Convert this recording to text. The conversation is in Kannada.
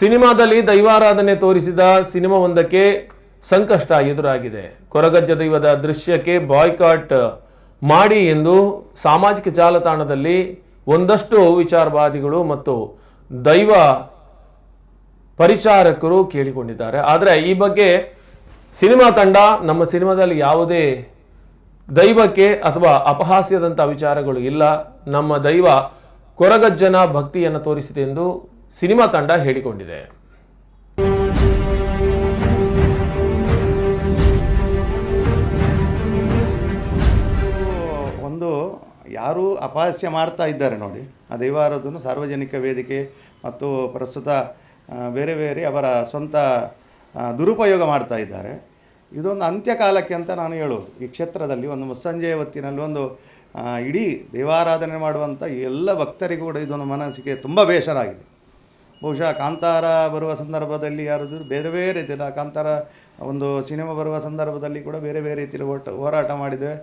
ಸಿನಿಮಾದಲ್ಲಿ ದೈವಾರಾಧನೆ ತೋರಿಸಿದ ಸಿನಿಮಾವೊಂದಕ್ಕೆ ಸಂಕಷ್ಟ ಎದುರಾಗಿದೆ. ಕೊರಗಜ್ಜ ದೈವದ ದೃಶ್ಯಕ್ಕೆ ಬಾಯ್ಕಾಟ್ ಮಾಡಿ ಎಂದು ಸಾಮಾಜಿಕ ಜಾಲತಾಣದಲ್ಲಿ ಒಂದಷ್ಟು ವಿಚಾರವಾದಿಗಳು ಮತ್ತು ದೈವ ಪರಿಚಾರಕರು ಕೇಳಿಕೊಂಡಿದ್ದಾರೆ. ಆದರೆ ಈ ಬಗ್ಗೆ ಸಿನಿಮಾ ತಂಡ ನಮ್ಮ ಸಿನಿಮಾದಲ್ಲಿ ಯಾವುದೇ ದೈವಕ್ಕೆ ಅಥವಾ ಅಪಹಾಸ್ಯದಂಥ ವಿಚಾರಗಳು ಇಲ್ಲ. ನಮ್ಮ ದೈವ ಕೊರಗಜ್ಜನ ಭಕ್ತಿಯನ್ನು ತೋರಿಸಿದೆ ಎಂದು ಸಿನಿಮಾ ತಂಡ ಹೇಳಿಕೊಂಡಿದೆ. ಒಂದು ಯಾರು ಅಪಹಾಸ್ಯ ಮಾಡ್ತಾ ಇದ್ದಾರೆ ನೋಡಿ. ಆ ದೈವಾರಾಧನು ಸಾರ್ವಜನಿಕ ವೇದಿಕೆ ಮತ್ತು ಪ್ರಸ್ತುತ ಬೇರೆ ಬೇರೆ ಅವರ ಸ್ವಂತ ದುರುಪಯೋಗ ಮಾಡ್ತಾ ಇದ್ದಾರೆ. ಇದೊಂದು ಅಂತ್ಯಕಾಲಕ್ಕೆ ಅಂತ ನಾನು ಹೇಳೋದು. ಈ ಕ್ಷೇತ್ರದಲ್ಲಿ ಒಂದು ಮುಸ್ಸಂಜೆಯ ಹೊತ್ತಿನಲ್ಲಿ ಒಂದು ಇಡೀ ದೇವಾರಾಧನೆ ಮಾಡುವಂಥ ಎಲ್ಲ ಭಕ್ತರಿಗೂ ಕೂಡ ಇದೊಂದು ಮನಸ್ಸಿಗೆ ತುಂಬ ಬೇಸರ ಆಗಿದೆ. ಬಹುಶಃ ಕಾಂತಾರ ಬರುವ ಸಂದರ್ಭದಲ್ಲಿ ಯಾರಾದರೂ ಬೇರೆ ಬೇರೆ ರೀತಿಯಲ್ಲಿ, ಆ ಕಾಂತಾರ ಒಂದು ಸಿನಿಮಾ ಬರುವ ಸಂದರ್ಭದಲ್ಲಿ ಕೂಡ ಬೇರೆ ಬೇರೆ ರೀತಿಯಲ್ಲಿ ಹೋಟ, ಹೋರಾಟ ಮಾಡಿದ್ದೇವೆ